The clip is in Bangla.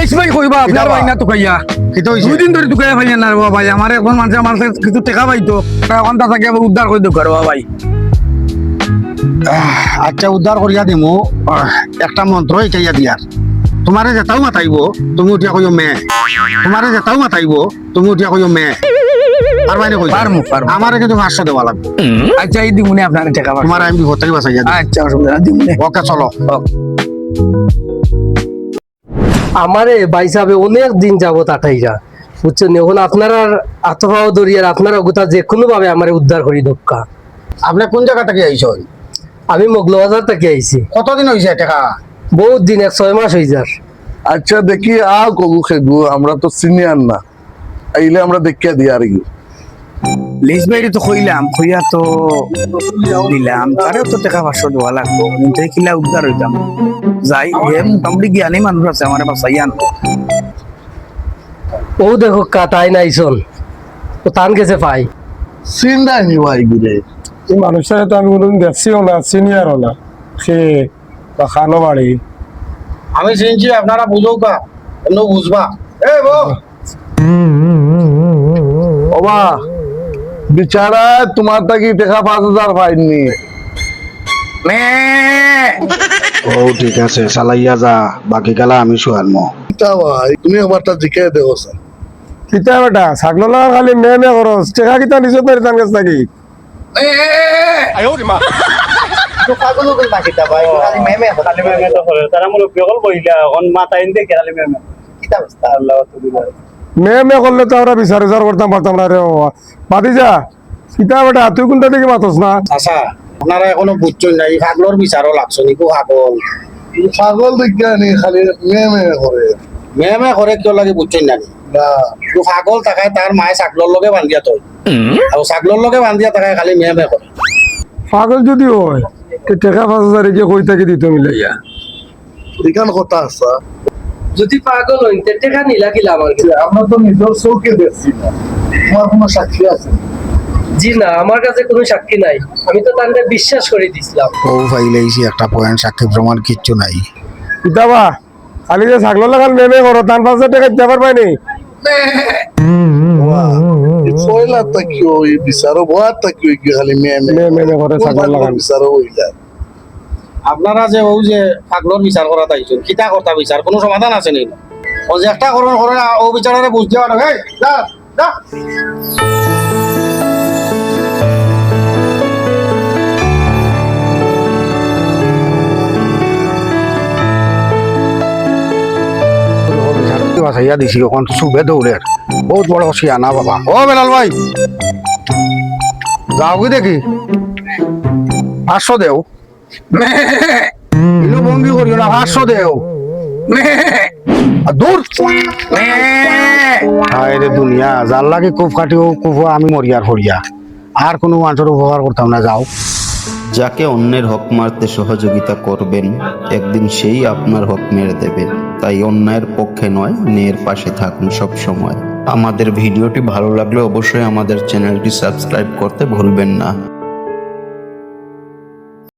লেস ভাই কইবা আপনার ভাই না তো কইয়া। কি তো দুই দিন ধরে তো ভাই না বাবা ভাই আমার এখন মানুষ আমার কিছু টাকা পাইতো এখন তা থাকি উদ্ধার করে দেবো বাবা ভাই। আচ্ছা উদ্ধার করিয়া দিমু। একটা মন্ত্র ইটাইয়া দিয়ার। তোমারে যেটাও মাতাইব তুমি উঠিয়া কইও মে। তোমারে যেটাও মাতাইব তুমি উঠিয়া কইও মে। আর কই পারমু, পারমু। আমারে কিন্তু পাঁচশো দেওয়া লাগবে। আচ্ছা এই দিমুনি আপনার টাকা তোমার আমি বিপদ থেকে বাঁচাইয়া আচ্ছা অসুবিধা ওকে চলো। আমারে বাই সাহেব অনেক দিন যাবত আটাইরা বুঝছেন? এখন আপনারা আতফাও দরিয়ার আপনারা গোটা যে কোনো ভাবে আমারে উদ্ধার করি দক্কা আপনি কোন জায়গা থেকে আইছেন? আমি মগলবাজার থেকে আইছি। কতদিন হয়েছে টাকা বহুত দিন এক ছয় মাস হয়ে যার আচ্ছা দেখি আ কবু খেগু আমরা তো সিনিয়র না। আইলে আমরা দেখিয়া দিই আর কি। লেস ভাই তো কইলাম কইয়া তো দিলাম তারেও তো টাকা পাঁচশো দেওয়া লাগবো। কিন্তু কিলা উদ্ধার হইতাম। যাই হে মোটামুটি জ্ঞানী মানুষ আছে আমার বাসাইয়ান ও দেখো কাটাই নাইছন ও টান গেছে পাই সিন্দাই নি ভাই গুরে। এই মানুষের তো আমি কোনোদিন দেখছিও না সিনিয়রও না। সে বা খানো বাড়ি। আমি চিনছি আপনারা বুঝো কা এমন বুঝবা। এ বো ওবা বিচারা তোমার তাকি টাকা পাঁচ হাজার পাইনি? মে ও ঠিক আছে চালাইয়া যা বাকি গেলা আমি শুয়ালমো তা ভাই তুমি আমারটা জিকে দেও কিতা বেটা ছাগল খালি মে মে খরচ টেকা কিতা নিজত মারি তান গেছ নাকি? মে। মে করলে তো আমরা বিচার বিচার করতাম পারতাম না রে বাবা। যা কিতা বেটা তুই কোনটা থেকে মাতস না? আচ্ছা আপনারা এখনও বুঝছেন না এই পাগলর বিচারও লাগছো নিকো পাগল? পাগল দেখিয়া খালি মে মে করে। মেয়ে মেয়ে করে কিয় লাগে বুঝছেন না না? তো পাগল থাকায় তার মায়ে ছাগলর লগে বান্ধিয়া থই আর ছাগলর লগে বান্ধিয়া থাকায় খালি মেয়ে মেয়ে করে পাগল যদি হয় তো টেকা পাঁচ হাজার কই থাকি দিত মিলাইয়া এখান কথা আছে। যদি পাগল হইন তে টাকা নিলা কিলা আমার কাছে? আমরা তো নিজের চৌকে দেখছি না। তোমার কোনো সাক্ষী আছে? জি না আমার কাছে কোনো সাক্ষী নাই। আমি তো তান্ডে বিশ্বাস করে দিছিলাম। ও ফাইলাইছি একটা পয়েন্ট সাক্ষী প্রমাণ কিচ্ছু নাই। কিতা বা খালি যে ছাগল লাগাল মে মে করো তান পাঁচ টাকা দিতে পারবাই নি? তাকিও এই বিচারো ভয়ার তাকিও খালি মে মে মে মে মে করে ছাগল বিচারো হইলা? আপনারা যে ও যে পাগলর বিচার করা তাইছেন কিতা করতা বিচার কোনো সমাধান আছে নি ও যে একটা করুন করে ও বিচারে বুঝ দেওয়া বেলাল ভাই। কি দেখি? পাঁচশো দেও। ভঙ্গি করিও না দেও। যাকে অন্যের হক মারতে সহযোগিতা করবেন, একদিন সেই আপনার হক মেরে দেবে। তাই অন্যায়ের পক্ষে নয়, ন্যায়ের পাশে থাকুন সব সময়। আমাদের ভিডিওটি ভালো লাগলে অবশ্যই আমাদের চ্যানেলটি সাবস্ক্রাইব করতে ভুলবেন না।